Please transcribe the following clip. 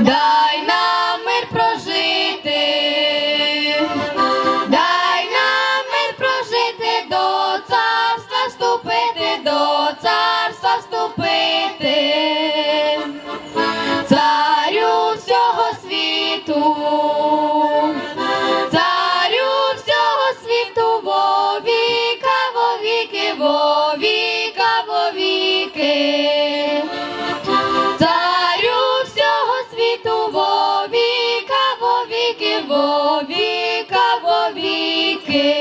Дай нам мир прожити, дай нам мир прожити, до царства вступити, до царства вступити, царю всього світу. вовіки, вовіка, вовіки.